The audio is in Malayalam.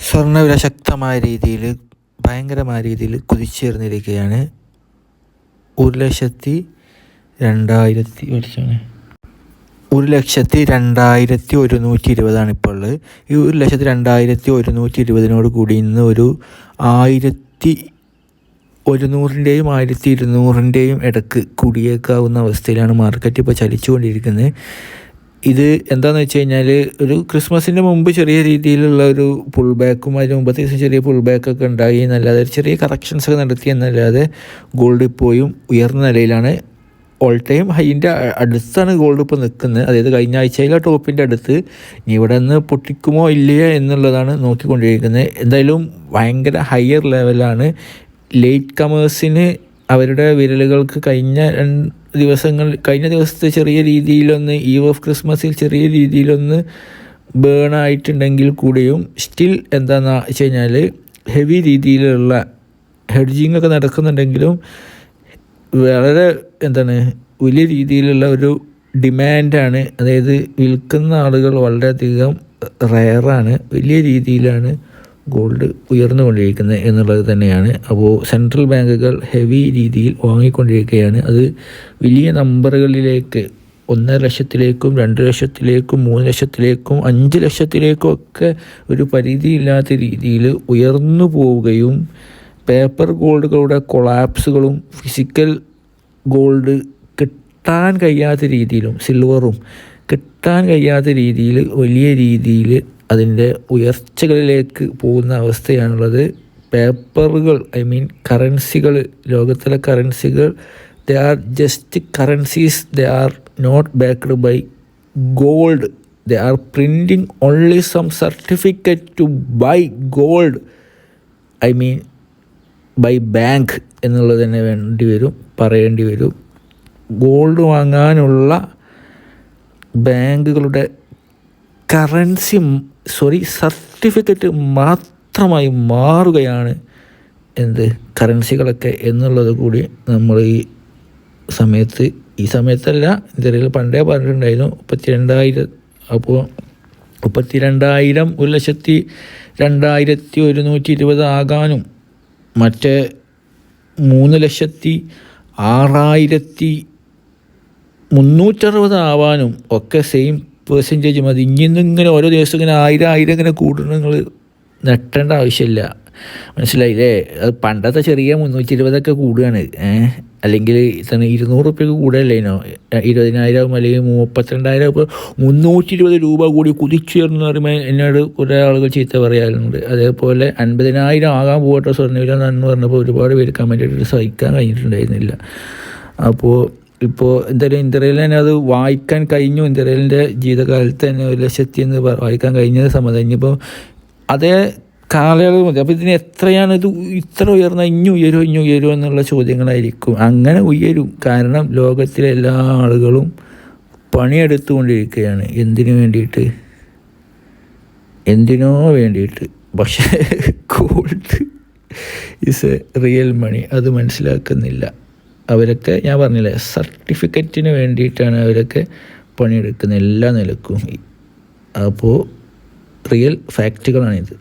സ്വർണവില ശക്തമായ രീതിയിൽ ഭയങ്കരമായ രീതിയിൽ കുതിച്ചേർന്നിരിക്കുകയാണ് ഒരു ലക്ഷത്തി രണ്ടായിരത്തി വർഷമാണ് ഒരു ലക്ഷത്തി രണ്ടായിരത്തി ഒരുന്നൂറ്റി ഇരുപതാണ് ഇപ്പോൾ ഉള്ളത്. ഈ ഒരു ലക്ഷത്തി രണ്ടായിരത്തി ഒരുന്നൂറ്റി ഇരുപതിനോട് കൂടി ഇന്ന് ഒരു ആയിരത്തി ഒരുന്നൂറിന്റെയും ആയിരത്തി ഇരുന്നൂറിന്റെയും ഇടയ്ക്ക് കൂടിയേക്കാവുന്ന അവസ്ഥയിലാണ് മാർക്കറ്റ് ഇപ്പോൾ ചലിച്ചുകൊണ്ടിരിക്കുന്നത്. ഇത് എന്താണെന്ന് വെച്ച് കഴിഞ്ഞാൽ ഒരു ക്രിസ്മസിന്റെ മുമ്പ് ചെറിയ രീതിയിലുള്ള ഒരു പുൾ ബാക്കും അതിന് മുമ്പത്തെ ദിവസം ചെറിയ പുൾ ബാക്കൊക്കെ ഉണ്ടായി എന്നല്ലാതെ ചെറിയ കറക്ഷൻസ് ഒക്കെ നടത്തി എന്നല്ലാതെ ഗോൾഡ് ഇപ്പോഴും ഉയർന്ന നിലയിലാണ്. ഓൾ ടൈം ഹൈന്റെ അടുത്താണ് ഗോൾഡ് ഇപ്പോൾ നിൽക്കുന്നത്. അതായത് കഴിഞ്ഞ ആഴ്ചയിലെ ടോപ്പിന്റെ അടുത്ത് ഇനി ഇവിടെ നിന്ന് പൊട്ടിക്കുമോ ഇല്ലയോ എന്നുള്ളതാണ് നോക്കിക്കൊണ്ടിരിക്കുന്നത്. എന്തായാലും ഭയങ്കര ഹയർ ലെവലാണ് ലേറ്റ് കമേഴ്സിന് അവരുടെ വിരലുകൾക്ക് കഴിഞ്ഞ ദിവസങ്ങൾ കഴിഞ്ഞ ദിവസത്തെ ചെറിയ രീതിയിലൊന്ന് ഈവ് ഓഫ് ക്രിസ്മസിൽ ചെറിയ രീതിയിലൊന്ന് ബേൺ ആയിട്ടുണ്ടെങ്കിൽ കൂടിയും സ്റ്റിൽ എന്താണെന്ന് വെച്ച് കഴിഞ്ഞാൽ ഹെവി രീതിയിലുള്ള ഹെഡ്ജിങ് ഒക്കെ നടക്കുന്നുണ്ടെങ്കിലും വളരെ എന്താണ് വലിയ രീതിയിലുള്ള ഒരു ഡിമാൻഡാണ് അതായത് വിൽക്കുന്ന ആളുകൾ വളരെയധികം റയറാണ് വലിയ രീതിയിലാണ് ഗോൾഡ് ഉയർന്നുകൊണ്ടിരിക്കുന്നത് എന്നുള്ളത് തന്നെയാണ്. അപ്പോൾ സെൻട്രൽ ബാങ്കുകൾ ഹെവി രീതിയിൽ വാങ്ങിക്കൊണ്ടിരിക്കുകയാണ്. അത് വലിയ നമ്പറുകളിലേക്ക് ഒന്നര ലക്ഷത്തിലേക്കും രണ്ട് ലക്ഷത്തിലേക്കും മൂന്ന് ലക്ഷത്തിലേക്കും അഞ്ച് ലക്ഷത്തിലേക്കും ഒക്കെ ഒരു പരിധിയില്ലാത്ത രീതിയിൽ ഉയർന്നു പോവുകയും പേപ്പർ ഗോൾഡുകളുടെ കൊളാപ്സുകളും ഫിസിക്കൽ ഗോൾഡ് കിട്ടാൻ കഴിയാത്ത രീതിയിലും സിൽവറും കിട്ടാൻ കഴിയാത്ത രീതിയിൽ വലിയ രീതിയിൽ അതിന്റെ ഉയർച്ചകളിലേക്ക് പോകുന്ന അവസ്ഥയാണുള്ളത്. പേപ്പറുകൾ ഐ മീൻ കറൻസികൾ ലോകത്തിലെ കറൻസികൾ they are just currencies they are not backed by gold. They are printing only some certificate to buy gold. I mean by bank എന്നുള്ളത് തന്നെ വേണ്ടി വരും പറയേണ്ടി വരും. ഗോൾഡ് വാങ്ങാനുള്ള ബാങ്കുകളുടെ കറൻസി സോറി സർട്ടിഫിക്കറ്റ് മാത്രമായി മാറുകയാണ് എന്ത് കറൻസികളൊക്കെ എന്നുള്ളത് കൂടി നമ്മൾ ഈ സമയത്ത് ഈ സമയത്തല്ല ഇന്ത്യയിൽ പണ്ടേ പറഞ്ഞിട്ടുണ്ടായിരുന്നു മുപ്പത്തി രണ്ടായിരം അപ്പോൾ മുപ്പത്തി രണ്ടായിരം ഒരു ലക്ഷത്തി രണ്ടായിരത്തി ഒരുന്നൂറ്റി ഇരുപത് ആകാനും മറ്റേ മൂന്ന് ലക്ഷത്തി ആറായിരത്തി മുന്നൂറ്ററുപത് ആവാനും ഒക്കെ സെയിം പേഴ്സന്റേജ് മതി. ഇങ്ങനെ ഇങ്ങനെ ഓരോ ദിവസം ഇങ്ങനെ ആയിരം ആയിരം ഇങ്ങനെ കൂട്ടണം നിങ്ങൾ നെട്ടേണ്ട ആവശ്യമില്ല. മനസ്സിലായില്ലേ? അത് പണ്ടത്തെ ചെറിയ മുന്നൂറ്റി ഇരുപതൊക്കെ കൂടുകയാണ് അല്ലെങ്കിൽ തന്നെ ഇരുന്നൂറ് റുപ്യക്ക് കൂടുതലല്ലേനോ ഇരുപതിനായിരം അല്ലെങ്കിൽ മുപ്പത്തിരണ്ടായിരം ഇപ്പോൾ മുന്നൂറ്റി ഇരുപത് രൂപ കൂടി കുതിച്ചുയർന്നു പറയുമ്പോൾ എന്നോട് കുറേ ആളുകൾ ചീത്ത പറയാറുണ്ട്. അതേപോലെ അൻപതിനായിരം ആകാൻ പോകട്ടെ സ്വർണവില എന്ന് പറഞ്ഞപ്പോൾ ഒരുപാട് പേര് കമന്റ് സഹിക്കാൻ കഴിഞ്ഞിട്ടുണ്ടായിരുന്നില്ല. അപ്പോൾ ഇപ്പോൾ എന്തായാലും ഇന്ദ്രയിൽ തന്നെ അത് വായിക്കാൻ കഴിഞ്ഞു. ഇന്ദ്രയിലിന്റെ ജീവിതകാലത്ത് തന്നെ ഒരു ലക്ഷത്തി എന്ന് വായിക്കാൻ കഴിഞ്ഞത് സമ്മതം ഇനിയിപ്പോൾ അതേ കാലയളവ് മതി. അപ്പോൾ ഇതിന് എത്രയാണ് ഇത് ഇത്ര ഉയർന്ന ഇഞ്ഞു ഉയരും ഇഞ്ഞു ഉയരും എന്നുള്ള ചോദ്യങ്ങളായിരിക്കും. അങ്ങനെ ഉയരും. കാരണം ലോകത്തിലെ എല്ലാ ആളുകളും പണിയെടുത്തുകൊണ്ടിരിക്കുകയാണ്. എന്തിനു വേണ്ടിയിട്ട്? എന്തിനോ വേണ്ടിയിട്ട്. പക്ഷേ gold is a real money. അത് മനസ്സിലാക്കുന്നില്ല. അവരൊക്കെ ഞാൻ പറഞ്ഞില്ലേ സർട്ടിഫിക്കറ്റിന് വേണ്ടിയിട്ടാണ് അവരൊക്കെ പണിയെടുക്കുന്ന എല്ലാ നിലക്കും. അപ്പോൾ റിയൽ ഫാക്റ്റുകളാണിത്.